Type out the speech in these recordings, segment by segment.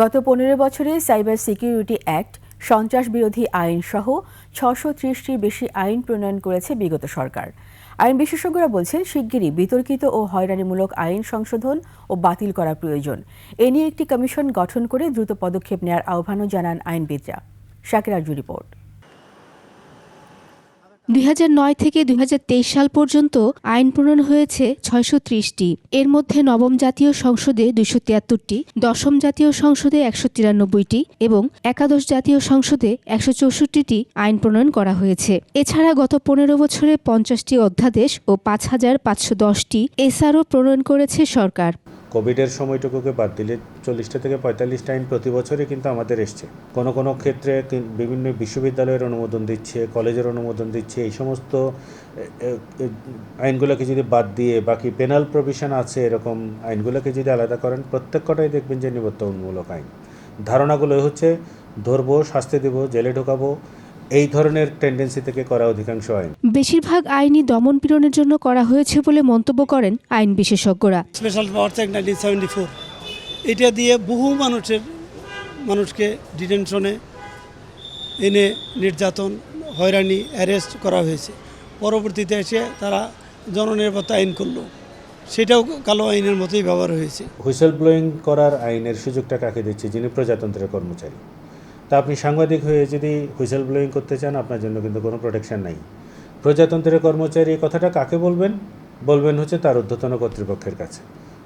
গত পনেরো বছরে সাইবার সিকিউরিটি অ্যাক্ট, সন্ত্রাস বিরোধী আইন সহ ছশো ত্রিশটির বেশি আইন প্রণয়ন করেছে বিগত সরকার। আইন বিশেষজ্ঞরা বলছেন, শিগগিরই বিতর্কিত ও হয়রানিমূলক আইন সংশোধন ও বাতিল করা প্রয়োজন। এ নিয়ে একটি কমিশন গঠন করে দ্রুত পদক্ষেপ নেওয়ার আহ্বানও জানান আইনবিদরা। শাকিরাজু রিপোর্ট। দুই হাজার নয় থেকে দুই হাজার তেইশ সাল পর্যন্ত আইন প্রণয়ন হয়েছে ছয়শো ত্রিশটি। এর মধ্যে নবম জাতীয় সংসদে দুইশো তিয়াত্তরটি, দশম জাতীয় সংসদে একশো তিরানব্বইটি এবং একাদশ জাতীয় সংসদে একশো চৌষট্টিটি আইন প্রণয়ন করা হয়েছে। এছাড়া গত পনেরো বছরে পঞ্চাশটি অধ্যাদেশ ও পাঁচ হাজার পাঁচশো দশটি এসআরও প্রণয়ন করেছে সরকার। কোভিডের সময়টুকুকে বাদ দিলে চল্লিশটা থেকে পঁয়তাল্লিশটা আইন প্রতি বছরই কিন্তু আমাদের এসছে। কোনো কোনো ক্ষেত্রে বিভিন্ন বিশ্ববিদ্যালয়ের অনুমোদন দিচ্ছে, কলেজের অনুমোদন দিচ্ছে, এই সমস্ত আইনগুলোকে যদি বাদ দিয়ে বাকি পেনাল প্রভিশন আছে এরকম আইনগুলোকে যদি আলাদা করেন প্রত্যেক কটাই দেখবেন যে নিবর্তনমূলক আইন। ধারণাগুলো হচ্ছে, ধরবো, শাস্তি দেব, জেলে ঢোকাবো এই ধরনের টেন্ডেন্সি থেকে করা অধিকাংশ আইন। বেশিরভাগ আইনই দমন পীড়নের জন্য করা হয়েছে বলে মন্তব্য করেন আইন বিশেষজ্ঞরা। Special power act nineteen seventy four এটা দিয়ে বহু মানুষের মানুষকে ডিটেনশনে এনে নির্যাতন হয়রানি অ্যারেস্ট করা হয়েছে। পরবর্তীতে এসে তারা জননিরাপত্তা আইন করল সেটাও কালো আইনের মতোই ব্যবহার হয়েছে। হুইসেল ব্লোয়িং করার আইনের সুযোগটা কাকে দিচ্ছে? যিনি প্রজাতন্ত্রের কর্মচারী। তা আপনি সাংবাদিক হয়ে যদি হুইসেল ব্লোয়িং করতে চান, আপনার জন্য কিন্তু কোনো প্রোটেকশন নাই। প্রজাতন্ত্রের কর্মচারী কথাটা কাকে বলবেন? বলবেন হচ্ছে তার ঊর্ধ্বতন কর্তৃপক্ষের কাছে।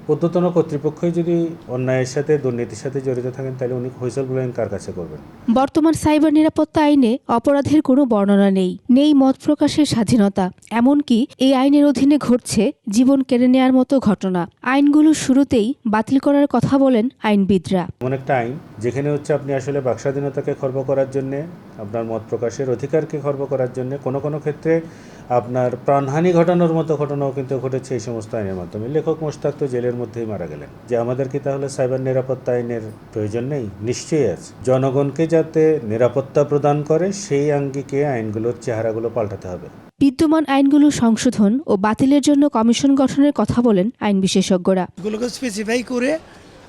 ঊর্ধ্বতন কর্তৃপক্ষই যদি অন্যায়ের সাথে দুর্নীতির সাথে জড়িত থাকেন তাহলে উনি হুইসেল ব্লোয়িং কার কাছে করবেন। বর্তমান সাইবার নিরাপত্তা আইনে অপরাধের কোনো বর্ণনা নেই। নেই মত প্রকাশের স্বাধীনতা। এমনকি এই আইনের অধীনে ঘটছে জীবন কেড়ে নেয়ার মতো ঘটনা। আইনগুলো শুরুতেই বাতিল করার কথা বলেন আইনবিদরা। এমন একটা আইন যেখানে হচ্ছে আপনি আসলে বাকস্বাধীনতাকে খর্ব করার জন্যে আপনার মত প্রকাশের অধিকারকে খর্ব করার জন্য কোনো কোনো ক্ষেত্রে আপনার প্রাণহানি ঘটানোর মতো ঘটনাও কিন্তু ঘটেছে এই সমস্ত আইনের মাধ্যমে। লেখক মোস্তাক তো জেলের মধ্যেই মারা গেলেন। যে আমাদের কি তাহলে সাইবার নিরাপত্তা আইনের প্রয়োজন নেই? নিশ্চয়ই আছে। জনগণকে যাতে নিরাপত্তা প্রদান করে সেই আঙ্গিকে আইনগুলোর চেহারাগুলো পাল্টাতে হবে। বিদ্যমান আইনগুলো সংশোধন ও বাতিলের জন্য কমিশন গঠনের কথা বলেন আইন বিশেষজ্ঞরা। এগুলোকে স্পেসিফাই করে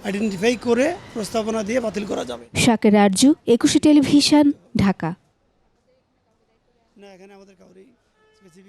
আইডেন্টিফাই করে প্রস্তাবনা দিয়ে বাতিল করা যাবে। শাকের আরজু একুশে টেলিভিশন ঢাকা। না এখানে আমাদের কাউরেই